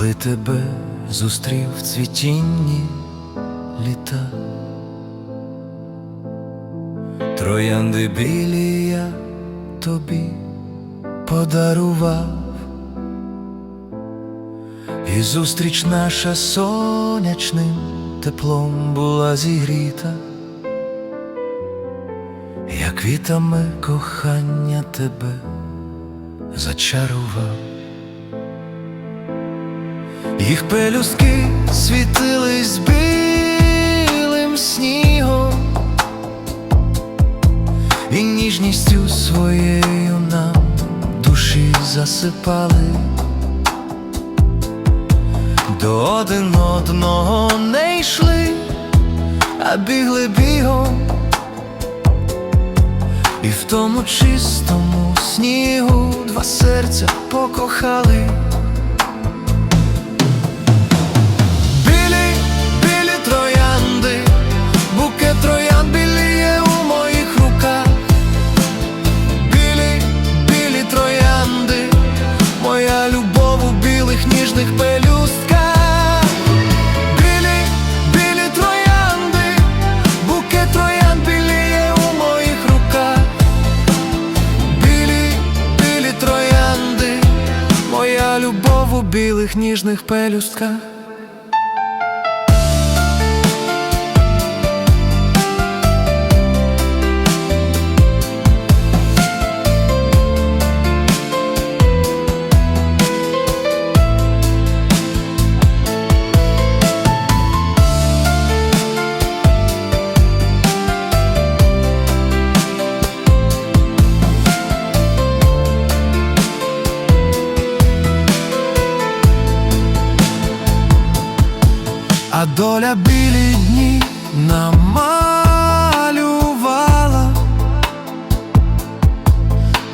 коли тебе зустрів в цвітінні літа, троянди білі я тобі подарував, і зустріч наша сонячним теплом була зігріта, як квітами кохання тебе зачарував. Їх пелюстки світились білим снігом. І ніжністю своєю нам душі засипали, до один одного не йшли, а бігли бігом, і в тому чистому снігу два серця покохали. Білих ніжних пелюстках. Доля білі дні намалювала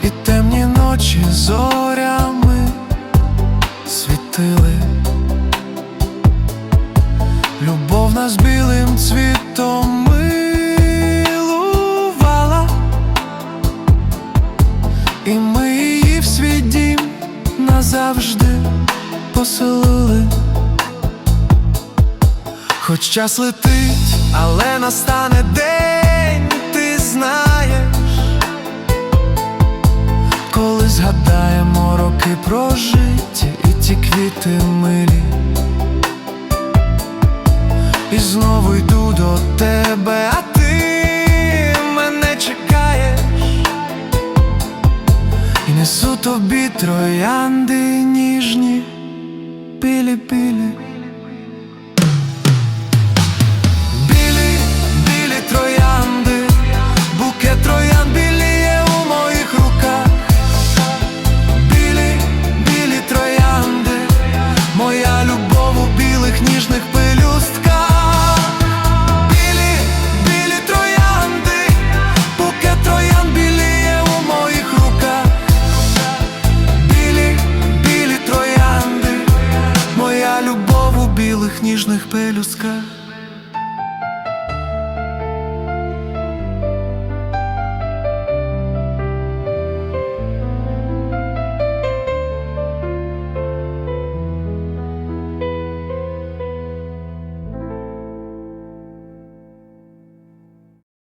і темні ночі зорями світили. Любов нас білим цвітом милувала, і ми її в свій дім назавжди поселили. Хоч час летить, але настане день, ти знаєш, коли згадаємо роки прожиті і ті квіти милі. І знову йду до тебе, а ти мене чекаєш, і несу тобі троянди ніжні, білі-білі. Ніжних пелюстках.